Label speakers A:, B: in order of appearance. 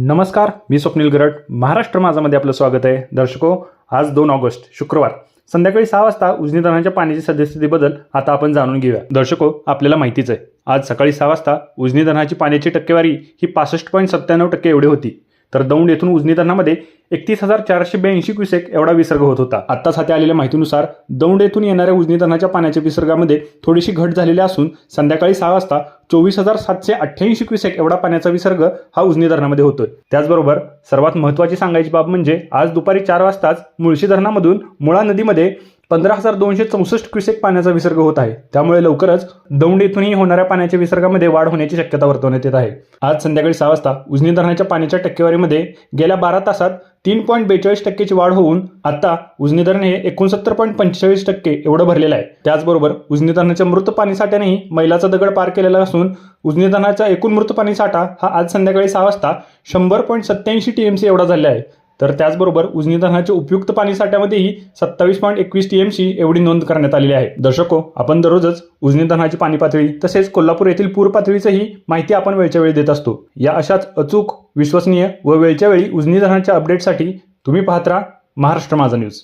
A: नमस्कार मी स्वप्नील गरड. महाराष्ट्र माझामध्ये आपलं स्वागत आहे. दर्शको आज दोन ऑगस्ट शुक्रवार. संध्याकाळी सहा वाजता उजनी धरणाच्या पाण्याची सद्यस्थितीबद्दल आता आपण जाणून घेऊया. दर्शको आपल्याला माहितीच आहे आज सकाळी सहा वाजता उजनी धरणाची पाण्याची टक्केवारी ही पासष्ट पॉईंट सत्त्याण्णव टक्के एवढी होती. तर दौंड येथून उजनी धरणामध्ये एकतीस हजार चारशे ब्याऐंशी क्युसेक एवढा विसर्ग होत होता. आत्ताच हाती आलेल्या माहितीनुसार दौंड येथून येणाऱ्या उजनी धरणाच्या पाण्याच्या विसर्गामध्ये थोडीशी घट झालेली असून संध्याकाळी सहा वाजता चोवीस हजार सातशे अठ्ठ्याऐंशी क्युसेक एवढा पाण्याचा विसर्ग हा उजनी धरणामध्ये होतोय. त्याचबरोबर सर्वात महत्त्वाची सांगायची बाब म्हणजे आज दुपारी चार वाजताच मुळशी धरणामधून मुळा नदीमध्ये पंधरा हजार दोनशे चौसष्ट क्युसेक पाण्याचा विसर्ग होत आहे. त्यामुळे लवकरच दौंड येथूनही होणाऱ्या पाण्याच्या विसर्गामध्ये वाढ होण्याची शक्यता वर्तवण्यात येत आहे. आज संध्याकाळी सहा वाजता उजनी धरणाच्या पाण्याच्या टक्केवारीमध्ये गेल्या बारा तासात तीन पॉईंट बेचाळीस टक्क्याची वाढ होऊन आता उजनी धरण हे एकोणसत्तर पॉईंट पंचेचाळीस टक्के एवढं भरलेलं आहे. त्याचबरोबर उजनी धरणाच्या मृत पाणी साठ्यानेही मैलाचा दगड पार केलेला असून उजनी धरणाचा एकूण मृत पाणी साठा हा आज संध्याकाळी सहा वाजता शंभर पॉईंट सत्याऐंशी टीएमसी एवढा झाला आहे. तर त्याचबरोबर उजनी धरणाच्या उपयुक्त पाणी साठ्यामध्येही सत्तावीस पॉईंट एकवीस टी एमशी एवढी नोंद करण्यात आलेली आहे. दर्शको आपण दररोजच उजनी धरणाची पाणी पातळी तसेच कोल्हापूर येथील पूर पातळीचीही माहिती आपण वेळच्या वेळी देत असतो. या अशाच अचूक विश्वसनीय व वेळच्या वेळी उजनी धरणाच्या अपडेटसाठी तुम्ही पाहत राहा महाराष्ट्र माझा न्यूज.